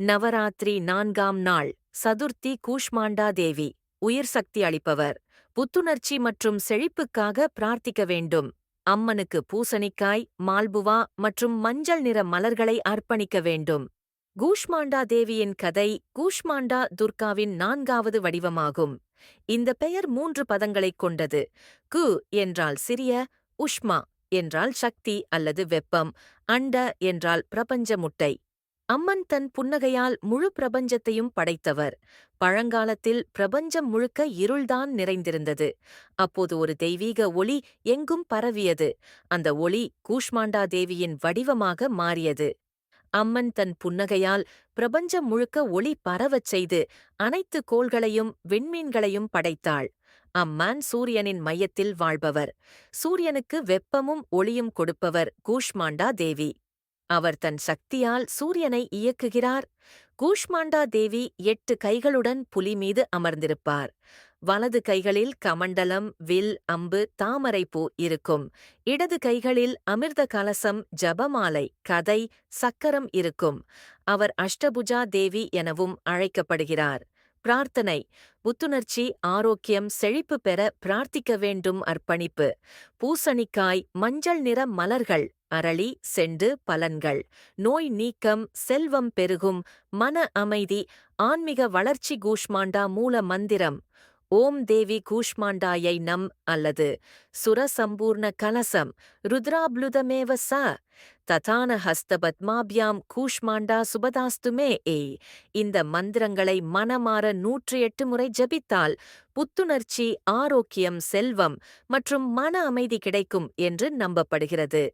நவராத்திரி நான்காம் நாள் சதுர்த்தி கூஷ்மாண்டா தேவி உயிர் சக்தி அளிப்பவர். புத்துணர்ச்சி மற்றும் செழிப்புக்காக பிரார்த்திக்க வேண்டும். அம்மனுக்கு பூசணிக்காய் மால்புவா மற்றும் மஞ்சள் நிற மலர்களை அர்ப்பணிக்க வேண்டும். கூஷ்மாண்டா தேவியின் கதை கூஷ்மாண்டா துர்காவின் நான்காவது வடிவமாகும். இந்த பெயர் மூன்று பதங்களைக் கொண்டது. கு என்றால் சிறிய உஷ்மா என்றால் சக்தி அல்லது வெப்பம் அண்ட என்றால் பிரபஞ்ச முட்டை. அம்மன் தன் புன்னகையால் முழு பிரபஞ்சத்தையும் படைத்தவர். பழங்காலத்தில் பிரபஞ்சம் முழுக்க இருள்தான் நிறைந்திருந்தது. அப்போது ஒரு தெய்வீக ஒளி எங்கும் பரவியது. அந்த ஒளி கூஷ்மாண்டா தேவியின் வடிவமாக மாறியது. அம்மன் தன் புன்னகையால் பிரபஞ்சம் முழுக்க ஒளி பரவச் செய்து அனைத்து கோள்களையும் விண்மீன்களையும் படைத்தாள். அம்மன் சூரியனின் மையத்தில் வாழ்பவர். சூரியனுக்கு வெப்பமும் ஒளியும் கொடுப்பவர் கூஷ்மாண்டா தேவி. அவர் தன் சக்தியால் சூரியனை இயக்குகிறார். கூஷ்மாண்டா தேவி எட்டு கைகளுடன் புலி மீது அமர்ந்திருப்பார். வலது கைகளில் கமண்டலம் வில் அம்பு தாமரைப்பூ இருக்கும். இடது கைகளில் அமிர்த கலசம் ஜபமாலை கதை சக்கரம் இருக்கும். அவர் அஷ்டபுஜா தேவி எனவும் அழைக்கப்படுகிறார். பிரார்த்தனை புத்துணர்ச்சி ஆரோக்கியம் செழிப்பு பெற பிரார்த்திக்க வேண்டும் அர்ப்பணிப்பு. பூசணிக்காய் மஞ்சள் நிற மலர்கள் அரளி செண்டு பலன்கள். நோய் நீக்கம் செல்வம் பெருகும் மன அமைதி ஆன்மீக வளர்ச்சி கூஷ்மாண்டா மூல மந்திரம். ஓம் தேவி கூஷ்மாண்டாயை நம் அல்லது சுரசம்பூர்ண கலசம். ருத்ராப்ளுதமேவ ச. ததான ஹஸ்தபத்மாபியாம் கூஷ்மாண்டா சுபதாஸ்துமே ஏய் இந்த மந்திரங்களை மனமாற நூற்றி எட்டு முறை ஜபித்தால் புத்துணர்ச்சி ஆரோக்கியம் செல்வம் மற்றும் மன அமைதி கிடைக்கும் என்று நம்பப்படுகிறது.